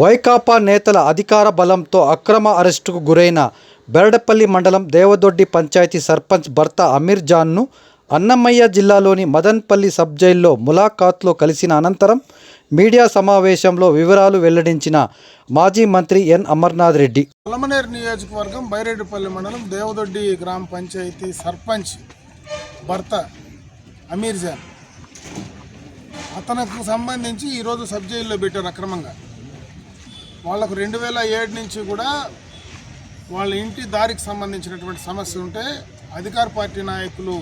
వైకాపా నేతల అధికార బలంతో అక్రమ అరెస్టుకు గురైన బెరడపల్లి మండలం దేవదొడ్డి పంచాయతీ సర్పంచ్ భర్త అమీర్ జాన్ను అన్నమయ్య జిల్లాలోని మదన్పల్లి సబ్ జైల్లో ములాఖాత్లో కలిసిన అనంతరం మీడియా సమావేశంలో వివరాలు వెల్లడించిన మాజీ మంత్రి ఎన్ అమర్నాథ్ రెడ్డి. పలమనేరు నియోజకవర్గం బైరెడ్డిపల్లి మండలం దేవదొడ్డి గ్రామ పంచాయతీ సర్పంచ్ భర్త అమీర్ జాన్. అతనికి సంబంధించి ఈరోజు సబ్ జైల్లో పెట్టారు అక్రమంగా. వాళ్ళకు రెండు వేల ఏడు నుంచి కూడా వాళ్ళ ఇంటి దారికి సంబంధించినటువంటి సమస్య ఉంటే అధికార పార్టీ నాయకులు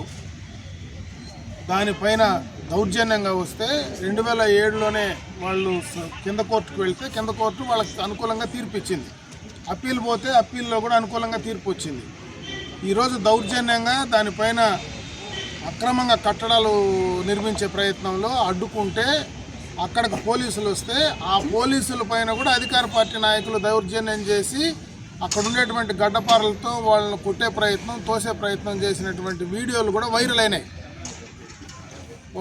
దానిపైన దౌర్జన్యంగా వస్తే రెండు వేల ఏడులోనే వాళ్ళు కింద కోర్టుకు వెళ్తే కింద కోర్టు వాళ్ళకి అనుకూలంగా తీర్పు ఇచ్చింది అప్పీల్ పోతే అప్పీల్లో కూడా అనుకూలంగా తీర్పు వచ్చింది ఈరోజు దౌర్జన్యంగా దానిపైన అక్రమంగా కట్టడాలు నిర్మించే ప్రయత్నంలో అడ్డుకుంటే అక్కడికి పోలీసులు వస్తే ఆ పోలీసుల పైన కూడా అధికార పార్టీ నాయకులు దౌర్జన్యం చేసి అక్కడ ఉండేటువంటి గడ్డపారలతో వాళ్ళని కొట్టే ప్రయత్నం తోసే ప్రయత్నం చేసినటువంటి వీడియోలు కూడా వైరల్ అయినాయి.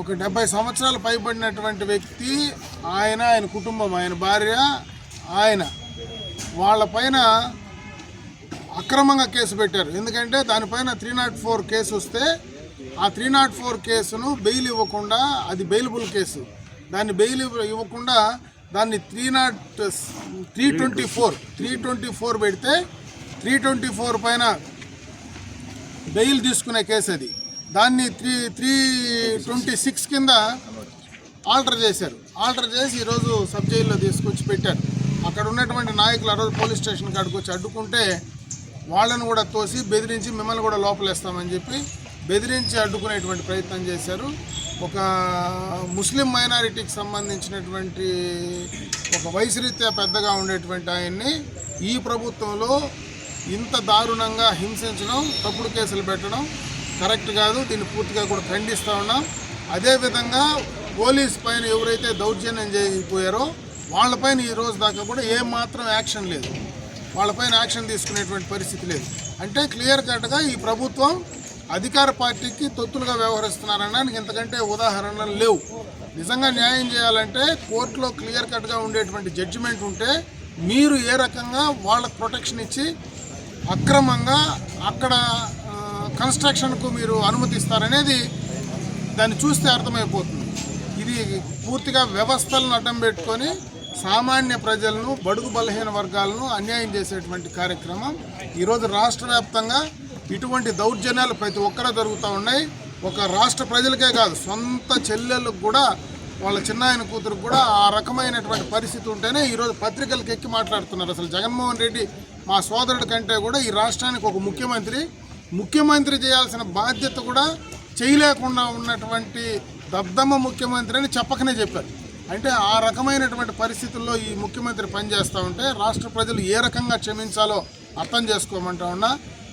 ఒక డెబ్బై సంవత్సరాలు పైబడినటువంటి వ్యక్తి ఆయన ఆయన కుటుంబం ఆయన భార్య ఆయన వాళ్ళపైన అక్రమంగా కేసు పెట్టారు. ఎందుకంటే దానిపైన త్రీ నాట్ ఫోర్ కేసు వస్తే ఆ త్రీ నాట్ ఫోర్ కేసును బెయిల్ ఇవ్వకుండా అది బెయిలబుల్ కేసు. దాన్ని బెయిల్ ఇవ్వకుండా దాన్ని three not three twenty four three twenty four పెడితే త్రీ ట్వంటీ ఫోర్ పైన బెయిల్ తీసుకునే కేసు అది. దాన్ని త్రీ త్రీ ట్వంటీ సిక్స్ కింద ఆల్టర్ చేశారు. ఆల్టర్ చేసి ఈరోజు సబ్ జైల్లో తీసుకొచ్చి పెట్టారు. అక్కడ ఉన్నటువంటి నాయకులు ఆ రోజు పోలీస్ స్టేషన్ కాడికి వచ్చి అడ్డుకుంటే వాళ్ళని కూడా తోసి బెదిరించి మిమ్మల్ని కూడా లోపలేస్తామని చెప్పి బెదిరించి అడ్డుకునేటువంటి ప్రయత్నం చేశారు. ఒక ముస్లిం మైనారిటీకి సంబంధించినటువంటి ఒక వయసురీత్యా పెద్దగా ఉండేటువంటి ఆయన్ని ఈ ప్రభుత్వంలో ఇంత దారుణంగా హింసించడం తప్పుడు కేసులు పెట్టడం కరెక్ట్ కాదు. దీన్ని పూర్తిగా కూడా ఖండిస్తూ ఉన్నాం. అదేవిధంగా పోలీస్ పైన ఎవరైతే దౌర్జన్యం చేయకపోయారో వాళ్ళపైన ఈ రోజు దాకా కూడా ఏమాత్రం యాక్షన్ లేదు. వాళ్ళపైన యాక్షన్ తీసుకునేటువంటి పరిస్థితి లేదు. అంటే క్లియర్ కట్గా ఈ ప్రభుత్వం అధికార పార్టీకి తొత్తులుగా వ్యవహరిస్తున్నారనడానికి ఇంతకంటే ఉదాహరణలు లేవు. నిజంగా న్యాయం చేయాలంటే కోర్టులో క్లియర్ కట్గా ఉండేటువంటి జడ్జిమెంట్ ఉంటే మీరు ఏ రకంగా వాళ్ళకు ప్రొటెక్షన్ ఇచ్చి అక్రమంగా అక్కడ కన్స్ట్రక్షన్కు మీరు అనుమతిస్తారనేది దాన్ని చూస్తే అర్థమైపోతుంది. ఇది పూర్తిగా వ్యవస్థలను అడ్డం పెట్టుకొని సామాన్య ప్రజలను బడుగు బలహీన వర్గాలను అన్యాయం చేసేటువంటి కార్యక్రమం ఈరోజు రాష్ట్ర వ్యాప్తంగా ఇటువంటి దౌర్జన్యాలు ప్రతి ఒక్కరూ జరుగుతూ ఉన్నాయి. ఒక రాష్ట్ర ప్రజలకే కాదు సొంత చెల్లెళ్ళకు కూడా వాళ్ళ చిన్నాయన కూతురు కూడా ఆ రకమైనటువంటి పరిస్థితి ఉంటేనే ఈరోజు పత్రికలకు ఎక్కి మాట్లాడుతున్నారు. అసలు జగన్మోహన్ రెడ్డి మా సోదరుడి కంటే కూడా ఈ రాష్ట్రానికి ఒక ముఖ్యమంత్రి. ముఖ్యమంత్రి చేయాల్సిన బాధ్యత కూడా చేయలేకుండా ఉన్నటువంటి దద్దమ్మ ముఖ్యమంత్రి అని చెప్పకనే చెప్పారు. అంటే ఆ రకమైనటువంటి పరిస్థితుల్లో ఈ ముఖ్యమంత్రి పనిచేస్తూ ఉంటే రాష్ట్ర ప్రజలు ఏ రకంగా క్షమించాలో అర్థం చేసుకోమంటా ఉన్నా.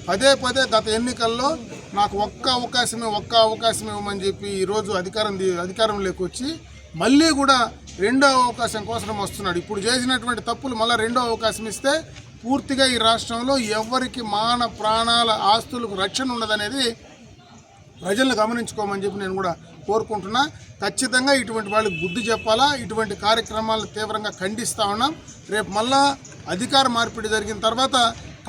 పదే పదే గత ఎన్నికల్లో నాకు ఒక్క అవకాశమే ఒక్క అవకాశం ఇవ్వమని చెప్పి ఈరోజు అధికారం అధికారంలోకి వచ్చి మళ్ళీ కూడా రెండో అవకాశం కోసం వస్తున్నాడు. ఇప్పుడు చేసినటువంటి తప్పులు మళ్ళీ రెండో అవకాశం ఇస్తే పూర్తిగా ఈ రాష్ట్రంలో ఎవరికి మాన ప్రాణాల ఆస్తులకు రక్షణ ఉండదనేది ప్రజలను గమనించుకోమని చెప్పి నేను కూడా కోరుకుంటున్నా. ఖచ్చితంగా ఇటువంటి వాళ్ళకి బుద్ధి చెప్పాలా? ఇటువంటి కార్యక్రమాలను తీవ్రంగా ఖండిస్తా ఉన్నాం. రేపు మళ్ళా అధికార మార్పిడి జరిగిన తర్వాత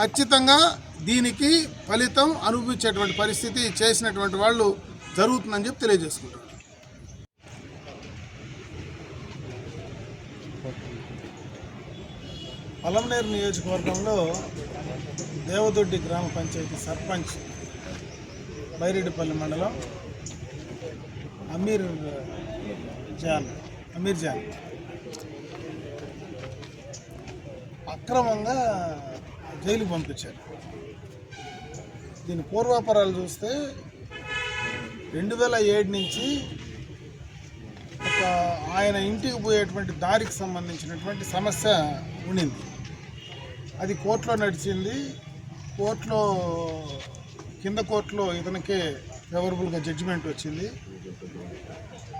ఖచ్చితంగా దీనికి ఫలితం అనుభవించేటువంటి పరిస్థితి చేసినటువంటి వాళ్ళు జరుగుతుందని చెప్పి తెలియజేసుకుంటారు పలంనేరు నియోజకవర్గంలో దేవదొడ్డి గ్రామ పంచాయతీ సర్పంచ్ బైరెడ్డిపల్లి మండలం అమీర్ జాన్ అమీర్ జాన్. అక్రమంగా జైలుకు పంపించారు. దీని పూర్వాపరాలు చూస్తే రెండు వేల ఏడు నుంచి ఒక ఆయన ఇంటికి పోయేటువంటి దారికి సంబంధించినటువంటి సమస్య ఉండింది. అది కోర్టులో నడిచింది. కోర్టులో కింద కోర్టులో ఇతనికే ఫేవరబుల్గా జడ్జిమెంట్ వచ్చింది.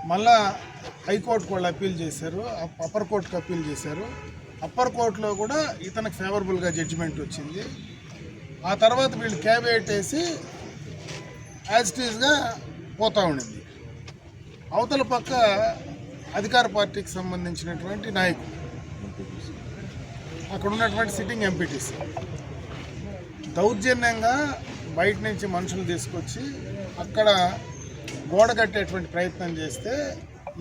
మళ్ళా హైకోర్టుకు వాళ్ళు అప్పీల్ చేశారు. అప్- అప్పర్ కోర్టుకు అప్పీల్ చేశారు. అప్పర్ కోర్టులో కూడా ఇతనికి ఫేవరబుల్గా జడ్జిమెంట్ వచ్చింది. ఆ తర్వాత వీళ్ళు క్యాబ్ వేసి యాజ్ ఇట్ ఈజ్గా పోతూ ఉండింది. అవతల పక్క అధికార పార్టీకి సంబంధించినటువంటి నాయకులు. అక్కడ ఉన్నటువంటి సిట్టింగ్ ఎంపీటీసీ దౌర్జన్యంగా బయట నుంచి మనుషులు తీసుకొచ్చి అక్కడ గోడ కట్టేటువంటి ప్రయత్నం చేస్తే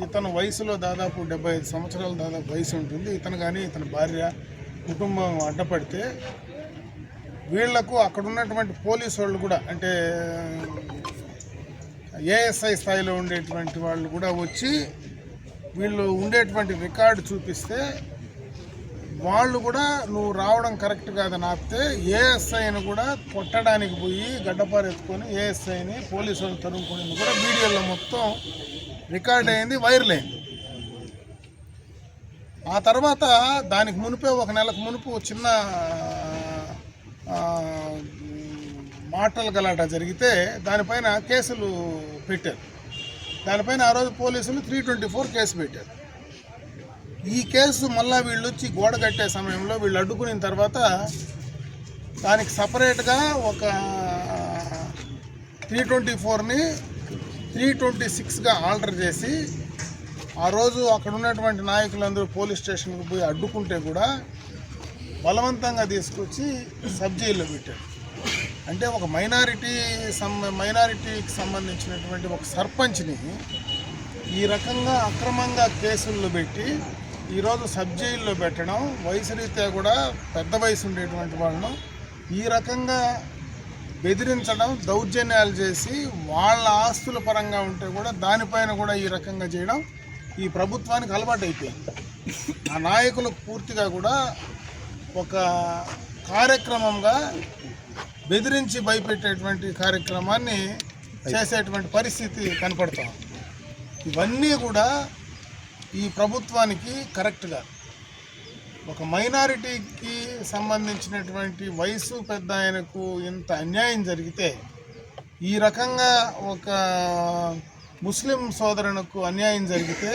ఇతను వయసులో దాదాపు డెబ్బై ఐదు సంవత్సరాల దాదాపు వయసు ఉంటుంది. ఇతను కానీ ఇతని భార్య కుటుంబం అడ్డపడితే వీళ్ళకు అక్కడ ఉన్నటువంటి పోలీసు వాళ్ళు కూడా అంటే ఏఎస్ఐ స్థాయిలో ఉండేటువంటి వాళ్ళు కూడా వచ్చి వీళ్ళు ఉండేటువంటి రికార్డు చూపిస్తే వాళ్ళు కూడా నువ్వు రావడం కరెక్ట్ కాదని ఆపితే ఏఎస్ఐని కూడా కొట్టడానికి పోయి గడ్డపారు ఎత్తుకొని ఏఎస్ఐని పోలీసు వాళ్ళు తరుముకొని కూడా వీడియోలో మొత్తం రికార్డ్ అయింది వైరల్ అయింది. ఆ తర్వాత దానికి మునిపే ఒక నెలకు మునుపు చిన్న మాటలు గలాట జరిగితే దానిపైన కేసులు పెట్టారు. దానిపైన ఆ రోజు పోలీసులు త్రీ ట్వంటీ ఫోర్ కేసు పెట్టారు. ఈ కేసు మళ్ళీ వీళ్ళు వచ్చి గోడ కట్టే సమయంలో వీళ్ళు అడ్డుకున్న తర్వాత దానికి సపరేట్గా ఒక త్రీ ట్వంటీ ఫోర్ని త్రీ ట్వంటీ సిక్స్గా ఆల్టర్ చేసి ఆ రోజు అక్కడ ఉన్నటువంటి నాయకులందరూ పోలీస్ స్టేషన్కి పోయి అడ్డుకుంటే కూడా బలవంతంగా తీసుకొచ్చి సబ్ జైల్లో పెట్టాడు. అంటే ఒక మైనారిటీ సం మైనారిటీకి సంబంధించినటువంటి ఒక సర్పంచ్ని ఈ రకంగా అక్రమంగా కేసుల్లో పెట్టి ఈరోజు సబ్ జైల్లో పెట్టడం వయసు రీత్యా కూడా పెద్ద వయసు ఉండేటువంటి వాళ్ళను ఈ రకంగా బెదిరించడం దౌర్జన్యాలు చేసి వాళ్ళ ఆస్తుల పరంగా ఉంటే కూడా దానిపైన కూడా ఈ రకంగా చేయడం ఈ ప్రభుత్వానికి అలవాటు అయిపోయింది ఆ నాయకులకు పూర్తిగా కూడా ఒక కార్యక్రమంగా బెదిరించి భయపెట్టేటువంటి కార్యక్రమాన్ని చేసేటువంటి పరిస్థితి కనపడతాం ఇవన్నీ కూడా ఈ ప్రభుత్వానికి కరెక్ట్గా ఒక మైనారిటీకి సంబంధించినటువంటి వయసు పెద్ద ఆయనకు ఇంత అన్యాయం జరిగితే ఈ రకంగా ఒక ముస్లిం సోదరునకు అన్యాయం జరిగితే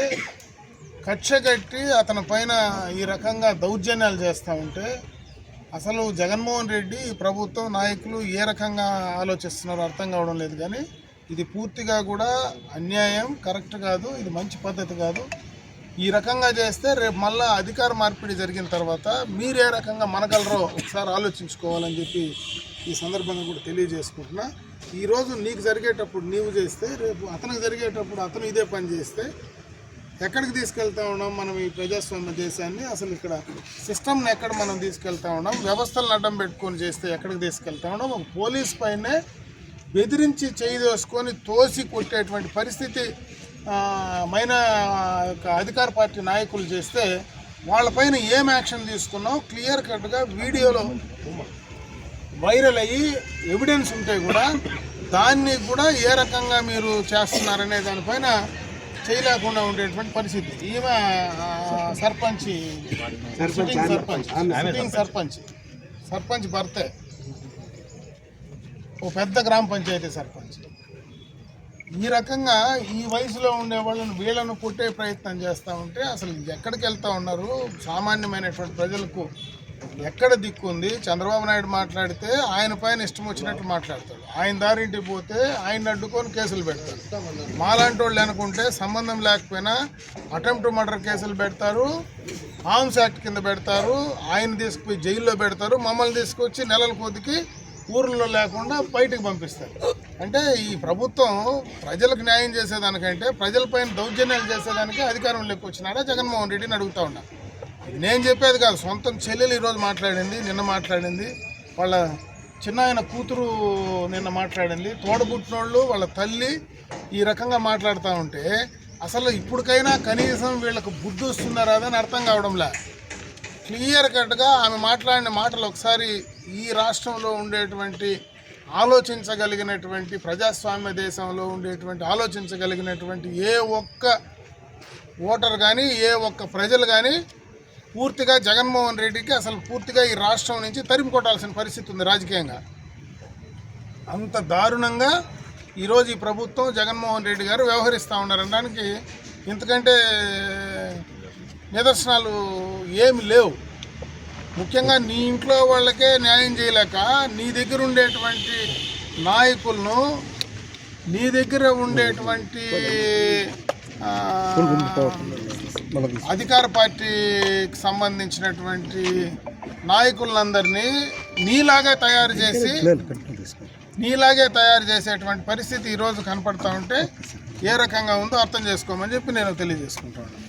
కక్ష కట్టి అతని పైన ఈ రకంగా దౌర్జన్యాలు చేస్తూ ఉంటే అసలు జగన్మోహన్ రెడ్డి ప్రభుత్వం నాయకులు ఏ రకంగా ఆలోచిస్తున్నారో అర్థం కావడం లేదు కానీ ఇది పూర్తిగా కూడా అన్యాయం కరెక్ట్ కాదు ఇది మంచి పద్ధతి కాదు. ఈ రకంగా చేస్తే రేపు మళ్ళీ అధికార మార్పిడి జరిగిన తర్వాత మీరు ఏ రకంగా మనగలరో ఒకసారి ఆలోచించుకోవాలని చెప్పి ఈ సందర్భంగా కూడా తెలియజేసుకుంటున్నా. ఈరోజు నీకు జరిగేటప్పుడు నీవు చేస్తే రేపు అతనికి జరిగేటప్పుడు అతను ఇదే పని చేస్తే ఎక్కడికి తీసుకెళ్తా ఉన్నాం మనం ఈ ప్రజాస్వామ్య దేశాన్ని? అసలు ఇక్కడ సిస్టమ్ని ఎక్కడ మనం తీసుకెళ్తా ఉన్నాం? వ్యవస్థలను అడ్డం పెట్టుకొని చేస్తే ఎక్కడికి తీసుకెళ్తా ఉన్నాం? ఒక పోలీస్ పైనే బెదిరించి చేయదోసుకొని తోసి కొట్టేటువంటి పరిస్థితి మైన యొక్క అధికార పార్టీ నాయకులు చేస్తే వాళ్ళపైన ఏం యాక్షన్ తీసుకున్నాం? క్లియర్ కట్గా వీడియోలో వైరల్ అయ్యి ఎవిడెన్స్ ఉంటే కూడా దాన్ని కూడా ఏ రకంగా మీరు చేస్తున్నారనే దానిపైన చేయలేకుండా ఉండేటువంటి పరిస్థితి. ఈమె సర్పంచ్. సిట్టింగ్ సర్పంచ్. సర్పంచ్. సర్పంచ్ భర్తే. ఓ పెద్ద గ్రామ పంచాయతీ సర్పంచ్. ఈ రకంగా ఈ వయసులో ఉండే వాళ్ళని వీళ్ళను కొట్టే ప్రయత్నం చేస్తూ ఉంటే అసలు ఎక్కడికి వెళ్తా ఉన్నారు? సామాన్యమైనటువంటి ప్రజలకు ఎక్కడ దిక్కు ఉంది? చంద్రబాబు నాయుడు మాట్లాడితే ఆయన పైన ఇష్టం వచ్చినట్టు మాట్లాడతాడు. ఆయన దారింటికి పోతే ఆయన అడ్డుకొని కేసులు పెడతారు మాలాంటి వాళ్ళు అనుకుంటే సంబంధం లేకపోయినా అటెంప్ట్ మర్డర్ కేసులు పెడతారు ఆర్మ్స్ యాక్ట్ కింద పెడతారు ఆయన తీసుకుపోయి జైల్లో పెడతారు మమ్మల్ని తీసుకొచ్చి నెలల కొద్దికి ఊర్లో లేకుండా బయటకు పంపిస్తారు. అంటే ఈ ప్రభుత్వం ప్రజలకు న్యాయం చేసేదానికంటే ప్రజలపైన దౌర్జన్యాలు చేసేదానికి అధికారంలోకి వచ్చినారా జగన్మోహన్ రెడ్డిని అడుగుతా ఉన్నా. నేను చెప్పేది కాదు సొంతం చెల్లెలు ఈరోజు మాట్లాడింది నిన్న మాట్లాడింది వాళ్ళ చిన్న ఆయన కూతురు నిన్న మాట్లాడింది తోడబుట్టినోళ్ళు వాళ్ళ తల్లి ఈ రకంగా మాట్లాడుతూ ఉంటే అసలు ఇప్పటికైనా కనీసం వీళ్ళకు బుద్ధి వస్తున్నారా అని అర్థం కావడంలా. క్లియర్ కట్గా ఆమె మాట్లాడిన మాటలు ఒకసారి ఈ రాష్ట్రంలో ఉండేటువంటి ఆలోచించగలిగినటువంటి ప్రజాస్వామ్య దేశంలో ఉండేటువంటి ఆలోచించగలిగినటువంటి ఏ ఒక్క ఓటర్ కానీ ఏ ఒక్క ప్రజలు కానీ పూర్తిగా జగన్మోహన్ రెడ్డికి అసలు పూర్తిగా ఈ రాష్ట్రం నుంచి తరిమి కొట్టాల్సిన పరిస్థితి ఉంది రాజకీయంగా. అంత దారుణంగా ఈరోజు ఈ ప్రభుత్వం జగన్మోహన్ రెడ్డి గారు వ్యవహరిస్తూ ఉన్నారనడానికి ఇంతకంటే నిదర్శనాలు ఏమి లేవు. ముఖ్యంగా నీ ఇంట్లో వాళ్ళకే న్యాయం చేయలేక నీ దగ్గర ఉండేటువంటి నాయకులను నీ దగ్గర ఉండేటువంటి అధికార పార్టీకి సంబంధించినటువంటి నాయకులందరినీ నీలాగే తయారు చేసి నీలాగే తయారు చేసేటువంటి పరిస్థితి ఈరోజు కనపడతా ఉంటే ఏ రకంగా ఉందో అర్థం చేసుకోమని చెప్పి నేను తెలియజేసుకుంటాను